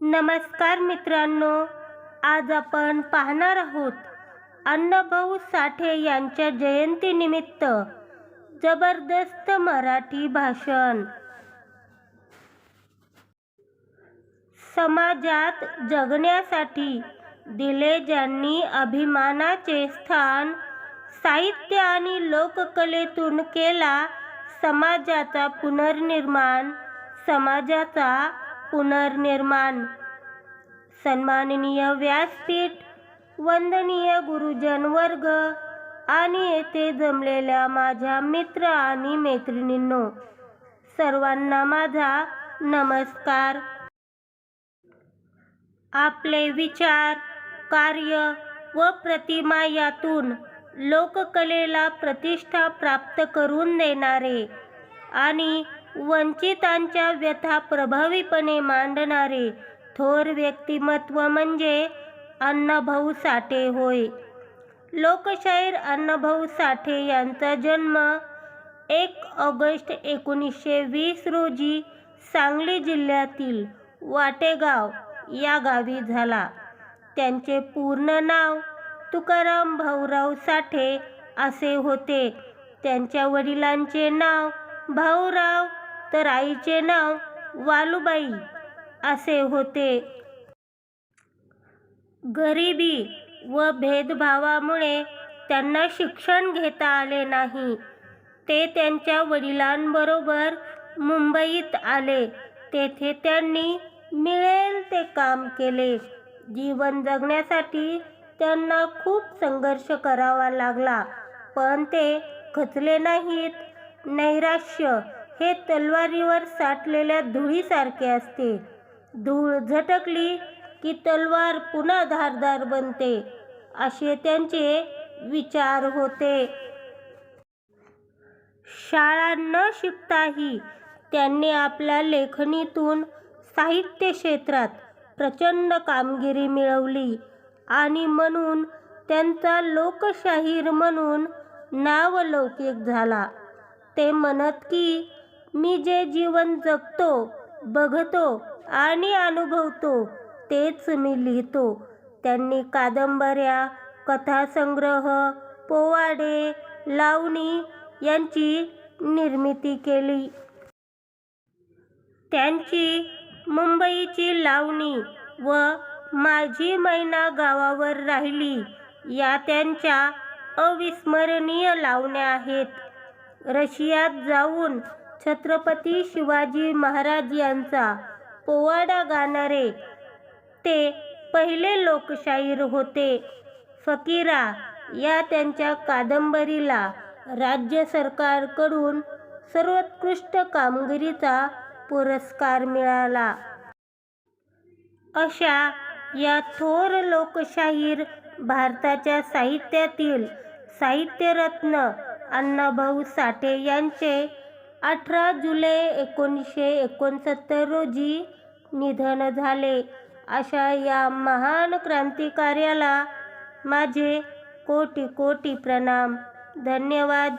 नमस्कार मित्रांनो आज आपण पाहणार आहोत अण्णाभाऊ साठे यांच्या जयंतीनिमित्त जबरदस्त मराठी भाषण. समाजात जगण्यासाठी दिले ज्यांनी अभिमानाचे स्थान साहित्य आणि लोककलेतून केला समाजाचा पुनर्निर्माण समाजाचा पुनर्निर्माण. सन्माननीय व्यासपीठ वंदनीय गुरुजन वर्ग आणि येथे जमलेल्या माझ्या मित्र आणि मैत्रिणींनो सर्वांना माझा नमस्कार. आपले विचार कार्य व प्रतिमा यातून लोककलेला प्रतिष्ठा प्राप्त करून देणारे आणि वंचितांच्या व्यथा प्रभावीपणे मांडणारे थोर व्यक्तिमत्व म्हणजे अण्णाभाऊ साठे होय. लोकशाहीर अण्णाभाऊ साठे यांचा जन्म एक ऑगस्ट एकोणीसशे वीस रोजी सांगली जिल्ह्यातील वाटेगाव या गावी झाला. त्यांचे पूर्ण नाव तुकाराम भाऊराव साठे असे होते. त्यांच्या वडिलांचे नाव भाऊराव तर आईचे नाव वालुबाई असे होते. गरिबी व भेदभावामुळे त्यांना शिक्षण घेता आले नाही. ते त्यांच्या वडिलांबरोबर मुंबईत आले. तेथे त्यांनी मिळेल ते काम केले. जीवन जगण्यासाठी त्यांना खूप संघर्ष करावा लागला. पण ते खचले नाहीत. नैराश्य हे तलवारीवर साठलेल्या धुळीसारखे असते. धूळ झटकली की तलवार पुन्हा धारदार बनते. असे त्यांचे विचार होते. शाळा न शिकताही त्यांनी आपल्या लेखणीतून साहित्य क्षेत्रात प्रचंड कामगिरी मिळवली आणि म्हणून त्यांचा लोकशाहीर म्हणून नावलौकिक झाला. ते म्हणत की मी जे जीवन जगतो बघतो आणि अनुभवतो तेच मी लिहितो. त्यांनी कादंबऱ्या कथासंग्रह पोवाडे लावणी यांची निर्मिती केली. त्यांची मुंबईची लावणी व माझी मैना गावावर राहिली या त्यांच्या अविस्मरणीय लावण्या आहेत. रशियात जाऊन छत्रपती शिवाजी महाराज यांचा पोवाडा गाणारे ते पहिले लोकशाहीर होते. फकीरा या त्यांच्या कादंबरीला राज्य सरकारकडून सर्वोत्कृष्ट कामगिरीचा पुरस्कार मिळाला. अशा या थोर लोकशाहीर भारताच्या साहित्यातील साहित्यरत्न अण्णाभाऊ साठे यांचे अठरा जुलै एकोणीसशे एकोणसत्तर रोजी निधन झाले. अशा या महान क्रांतिकार्याला माझे कोटी कोटी प्रणाम. धन्यवाद.